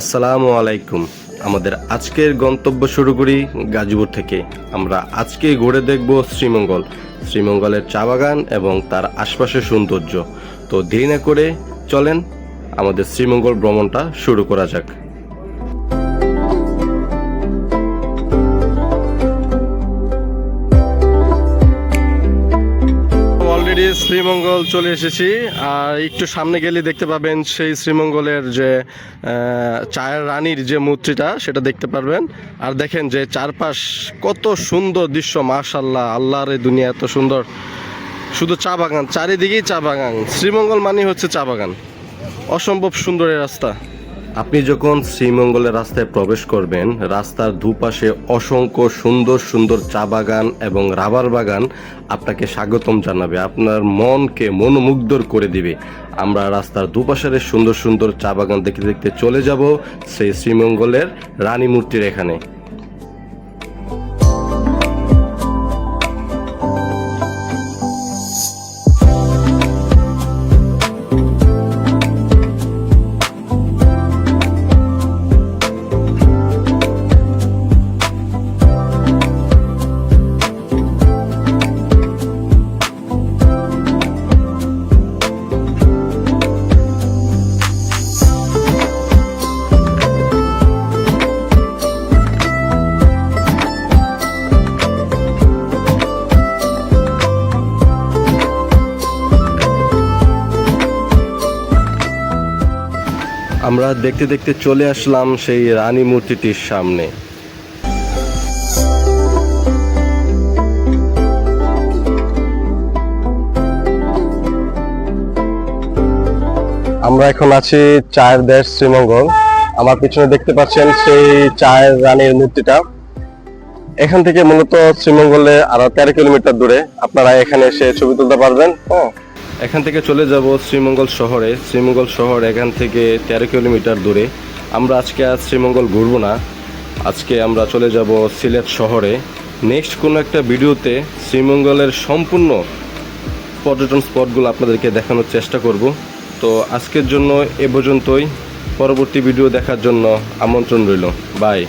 আসসালামু আলাইকুম। আমাদের আজকের গন্তব্য শুরু করি গাজীপুর থেকে। আমরা আজকে ঘুরে দেখব শ্রীমঙ্গল। শ্রীমঙ্গলের চা বাগান এবং তার আশপাশের সৌন্দর্য। তো দেরি না করে চলেন, আমাদের শ্রীমঙ্গল ভ্রমণটা শুরু করা যাক। অলরেডি শ্রীমঙ্গল চলে এসেছি, আর একটু সামনে গেলে দেখতে পাবেন সেই শ্রীমঙ্গলের যে চায়ের রানীর যে মূর্তিটা, সেটা দেখতে পারবেন। আর দেখেন যে চারপাশ কত সুন্দর দৃশ্য মাশাল্লাহ আল্লাহর এই দুনিয়া এত সুন্দর। শুধু চা বাগান, চারিদিকেই চা বাগান। শ্রীমঙ্গল মানে হচ্ছে চা বাগান। অসম্ভব সুন্দর এই রাস্তা। আপনি যখন শ্রীমঙ্গলের রাস্তায় প্রবেশ করবেন, রাস্তার দুপাশে অসংখ্য সুন্দর সুন্দর চা বাগান এবং রাবার বাগান আপনাকে স্বাগতম জানাবে। আপনার মনকে মনোমুগ্ধর করে দিবে। আমরা রাস্তার দুপাশের সুন্দর সুন্দর চা বাগান দেখতে দেখতে চলে যাব সেই শ্রীমঙ্গলের রানী মূর্তির এখানে। আমরা দেখতে দেখতে চলে আসলাম সেই রানী মূর্তিটির সামনে। আমরা এখন আছি চায়ের দেশ শ্রীমঙ্গল। আমার পিছনে দেখতে পাচ্ছেন সেই চায়ের রানীর মূর্তিটা। এখান থেকে মূলত শ্রীমঙ্গলে আরও তেরো কিলোমিটার দূরে। আপনারা এখানে এসে ছবি তুলতে পারবেন। হ্যাঁ এখান থেকে চলে যাব শ্রীমঙ্গল শহরে। শ্রীমঙ্গল শহর এখান থেকে তেরো কিলোমিটার দূরে। আমরা আজকে আর শ্রীমঙ্গল ঘুরবো না। আজকে আমরা চলে যাব সিলেট শহরে। নেক্সট কোনো একটা ভিডিওতে শ্রীমঙ্গলের সম্পূর্ণ পর্যটন স্পটগুলো আপনাদেরকে দেখানোর চেষ্টা করব। তো আজকের জন্য এ পর্যন্তই। পরবর্তী ভিডিও দেখার জন্য আমন্ত্রণ রইল। বাই